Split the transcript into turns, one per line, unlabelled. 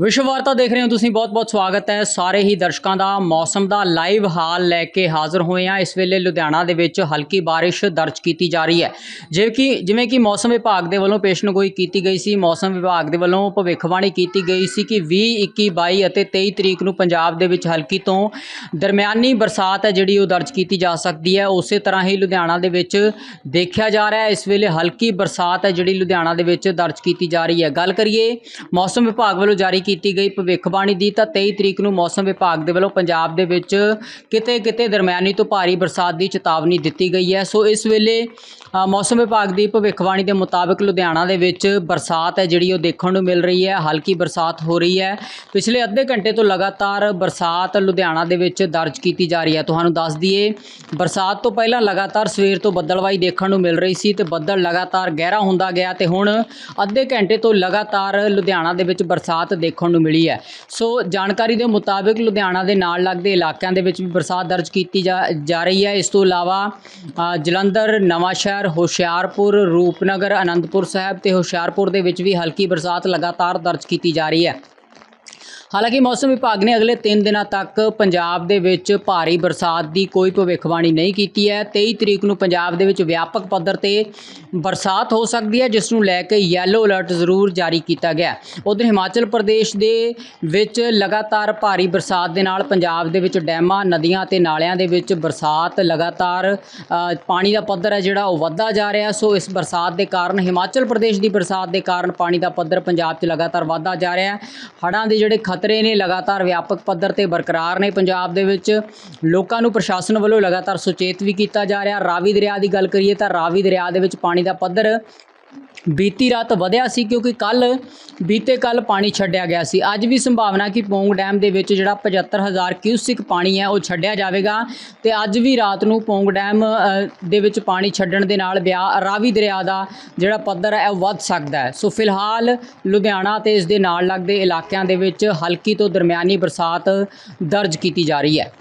ਵਿਸ਼ਵ ਵਾਰਤਾ ਦੇਖ ਰਹੇ ਹੋ ਤੁਸੀਂ, ਬਹੁਤ-ਬਹੁਤ ਸਵਾਗਤ ਹੈ। ਸਾਰੇ ਹੀ ਦਰਸ਼ਕਾਂ ਦਾ, ਮੌਸਮ ਦਾ ਲਾਈਵ ਹਾਲ ਲੈ ਕੇ ਹਾਜ਼ਰ ਹੋਏ ਆ ਇਸ ਵੇਲੇ ਲੁਧਿਆਣਾ ਦੇ ਵਿੱਚ ਹਲਕੀ ਬਾਰਿਸ਼ ਦਰਜ ਕੀਤੀ ਜਾ ਰਹੀ ਹੈ। ਜਿਵੇਂ ਕਿ ਜਿਵੇਂ ਕਿ ਮੌਸਮ ਵਿਭਾਗ ਦੇ ਵੱਲੋਂ ਪੇਸ਼ਨਗੋਈ ਕੀਤੀ ਗਈ ਸੀ, ਮੌਸਮ ਵਿਭਾਗ ਦੇ ਵੱਲੋਂ ਭਵਿੱਖਬਾਣੀ ਕੀਤੀ ਗਈ ਸੀ ਕਿ 20 21 22 ਅਤੇ 23 ਤਰੀਕ ਨੂੰ ਪੰਜਾਬ ਦੇ ਵਿੱਚ ਹਲਕੀ ਤੋਂ ਦਰਮਿਆਨੀ ਬਰਸਾਤ ਹੈ ਜਿਹੜੀ ਉਹ ਦਰਜ ਕੀਤੀ ਜਾ ਸਕਦੀ ਹੈ। ਉਸੇ ਤਰ੍ਹਾਂ ਹੀ ਲੁਧਿਆਣਾ ਦੇ ਵਿੱਚ ਦੇਖਿਆ ਜਾ ਰਿਹਾ ਹੈ। ਇਸ ਵੇਲੇ ਹਲਕੀ ਬਰਸਾਤ ਹੈ ਜਿਹੜੀ ਲੁਧਿਆਣਾ ਦੇ ਵਿੱਚ ਦਰਜ ਕੀਤੀ ਜਾ ਰਹੀ ਹੈ। ਗੱਲ ਕਰੀਏ, ਮੌਸਮ ਵਿਭਾਗ ਵੱਲੋਂ ਜਾਰੀ ਕੀਤੀ ਗਈ ਭਵਿੱਖਬਾਣੀ ਦੀ, ਤਾਂ 23 ਤਰੀਕ ਨੂੰ ਮੌਸਮ ਵਿਭਾਗ ਦੇ ਵੱਲੋਂ ਪੰਜਾਬ ਦੇ ਵਿੱਚ ਕਿਤੇ ਕਿਤੇ ਦਰਮਿਆਨੀ ਤੋਂ ਭਾਰੀ ਬਰਸਾਤ ਦੀ ਚੇਤਾਵਨੀ ਦਿੱਤੀ ਗਈ ਹੈ। ਸੋ ਇਸ ਵੇਲੇ ਮੌਸਮ ਵਿਭਾਗ ਦੀ ਭਵਿੱਖਬਾਣੀ ਦੇ ਮੁਤਾਬਕ ਲੁਧਿਆਣਾ ਦੇ ਵਿੱਚ ਬਰਸਾਤ ਹੈ, ਜਿਹੜੀ ਉਹ ਦੇਖਣ ਨੂੰ ਮਿਲ ਰਹੀ ਹੈ। ਹਲਕੀ ਬਰਸਾਤ ਹੋ ਰਹੀ ਹੈ। ਪਿਛਲੇ ਅੱਧੇ ਘੰਟੇ ਤੋਂ ਲਗਾਤਾਰ ਬਰਸਾਤ ਲੁਧਿਆਣਾ ਦੇ ਵਿੱਚ ਦਰਜ ਕੀਤੀ ਜਾ ਰਹੀ ਹੈ। ਤੁਹਾਨੂੰ ਦੱਸ ਦਈਏ, ਬਰਸਾਤ ਤੋਂ ਪਹਿਲਾਂ ਲਗਾਤਾਰ ਸਵੇਰ ਤੋਂ ਬੱਦਲਵਾਈ ਦੇਖਣ ਨੂੰ ਮਿਲ ਰਹੀ ਸੀ ਤੇ ਬੱਦਲ ਲਗਾਤਾਰ ਗਹਿਰਾ ਹੁੰਦਾ ਗਿਆ ਤੇ ਹੁਣ ਅੱਧੇ ਘੰਟੇ ਤੋਂ ਲਗਾਤਾਰ ਲੁਧਿਆਣਾ ਦੇ ਵਿੱਚ ਬਰਸਾਤ ਦੇਖਣ ਨੂੰ ਮਿਲੀ ਹੈ। ਸੋ ਜਾਣਕਾਰੀ ਦੇ ਮੁਤਾਬਕ ਲੁਧਿਆਣਾ ਦੇ ਨਾਲ ਲੱਗਦੇ ਇਲਾਕਿਆਂ ਦੇ ਵਿੱਚ ਵੀ ਬਰਸਾਤ ਦਰਜ ਕੀਤੀ ਜਾ ਜਾ ਰਹੀ ਹੈ। ਇਸ ਤੋਂ ਇਲਾਵਾ ਅ, ਜਲੰਧਰ ਨਵਾਂਸ਼ਹਿਰ ਹੁਸ਼ਿਆਰਪੁਰ ਰੂਪਨਗਰ ਅਨੰਦਪੁਰ ਸਾਹਿਬ ਤੇ ਹੁਸ਼ਿਆਰਪੁਰ ਦੇ ਵਿੱਚ ਵੀ ਹਲਕੀ ਬਰਸਾਤ ਲਗਾਤਾਰ ਦਰਜ ਕੀਤੀ ਜਾ ਰਹੀ ਹੈ। ਹਾਲਾਂਕਿ ਮੌਸਮ ਵਿਭਾਗ ਨੇ ਅਗਲੇ 3 ਦਿਨਾਂ ਤੱਕ ਪੰਜਾਬ ਦੇ ਵਿੱਚ ਭਾਰੀ ਬਰਸਾਤ ਦੀ ਕੋਈ ਭਵਿੱਖਬਾਣੀ ਨਹੀਂ ਕੀਤੀ ਹੈ। 23 ਤਰੀਕ ਨੂੰ ਪੰਜਾਬ ਦੇ ਵਿੱਚ ਵਿਆਪਕ ਪੱਧਰ ਤੇ ਬਰਸਾਤ ਹੋ ਸਕਦੀ ਹੈ, ਜਿਸ ਨੂੰ ਲੈ ਕੇ ਯੈਲੋ ਅਲਰਟ ਜ਼ਰੂਰ ਜਾਰੀ ਕੀਤਾ ਗਿਆ ਉਧਰ ਹਿਮਾਚਲ ਪ੍ਰਦੇਸ਼ ਦੇ ਵਿੱਚ ਲਗਾਤਾਰ ਭਾਰੀ ਬਰਸਾਤ ਦੇ ਨਾਲ ਪੰਜਾਬ ਦੇ ਵਿੱਚ ਡੈਮਾਂ, ਨਦੀਆਂ ਤੇ ਨਾਲਿਆਂ ਦੇ ਵਿੱਚ ਬਰਸਾਤ ਲਗਾਤਾਰ ਪਾਣੀ ਦਾ ਪੱਧਰ ਹੈ ਜਿਹੜਾ ਉਹ ਵੱਧਦਾ ਜਾ ਰਿਹਾ ਸੋ ਇਸ ਬਰਸਾਤ ਦੇ ਕਾਰਨ ਹਿਮਾਚਲ ਪ੍ਰਦੇਸ਼ ਦੀ ਬਰਸਾਤ ਦੇ ਕਾਰਨ ਪਾਣੀ ਦਾ ਪੱਧਰ ਪੰਜਾਬ 'ਚ ਲਗਾਤਾਰ ਵੱਧਦਾ ਜਾ ਰਿਹਾ ਹੈ। ਹੜ੍ਹਾਂ ਦੇ ਜਿਹੜੇ ਖਤਰੇ ਨੇ ਲਗਾਤਾਰ ਵਿਆਪਕ ਪੱਧਰ ਤੇ ਬਰਕਰਾਰ ਨੇ। ਪੰਜਾਬ ਦੇ ਵਿੱਚ ਲੋਕਾਂ ਨੂੰ ਪ੍ਰਸ਼ਾਸਨ ਵੱਲੋਂ ਲਗਾਤਾਰ ਸੁਚੇਤ ਵੀ ਕੀਤਾ ਜਾ ਰਿਹਾ। ਰਾਵੀ ਦਰਿਆ ਦੀ ਗੱਲ ਕਰੀਏ ਤਾਂ ਰਾਵੀ ਦਰਿਆ ਦੇ ਵਿੱਚ ਪਾਣੀ ਦਾ ਪੱਧਰ ਬੀਤੀ ਰਾਤ ਵਧਿਆ ਸੀ ਕਿਉਂਕਿ ਕੱਲ ਬੀਤੇ ਕੱਲ ਪਾਣੀ ਛੱਡਿਆ ਗਿਆ ਸੀ। ਅੱਜ ਵੀ ਸੰਭਾਵਨਾ ਕਿ ਪੌਂਗ ਡੈਮ ਦੇ ਵਿੱਚ ਜਿਹੜਾ 75000 ਕਿਊਸਿਕ ਪਾਣੀ ਹੈ, ਉਹ ਛੱਡਿਆ ਜਾਵੇਗਾ ਤੇ ਅੱਜ ਵੀ ਰਾਤ ਨੂੰ ਪੌਂਗ ਡੈਮ ਦੇ ਵਿੱਚ ਪਾਣੀ ਛੱਡਣ ਦੇ ਨਾਲ ਬਿਆ ਰਾਵੀ ਦਰਿਆ ਦਾ ਜਿਹੜਾ ਪੱਧਰ ਹੈ, ਉਹ ਵੱਧ ਸਕਦਾ ਹੈ। ਸੋ ਫਿਲਹਾਲ ਲੁਧਿਆਣਾ ਤੇ ਇਸ ਦੇ ਨਾਲ ਲੱਗਦੇ ਇਲਾਕਿਆਂ ਦੇ ਵਿੱਚ ਹਲਕੀ ਤੋਂ ਦਰਮਿਆਨੀ ਬਰਸਾਤ ਦਰਜ ਕੀਤੀ ਜਾ ਰਹੀ ਹੈ।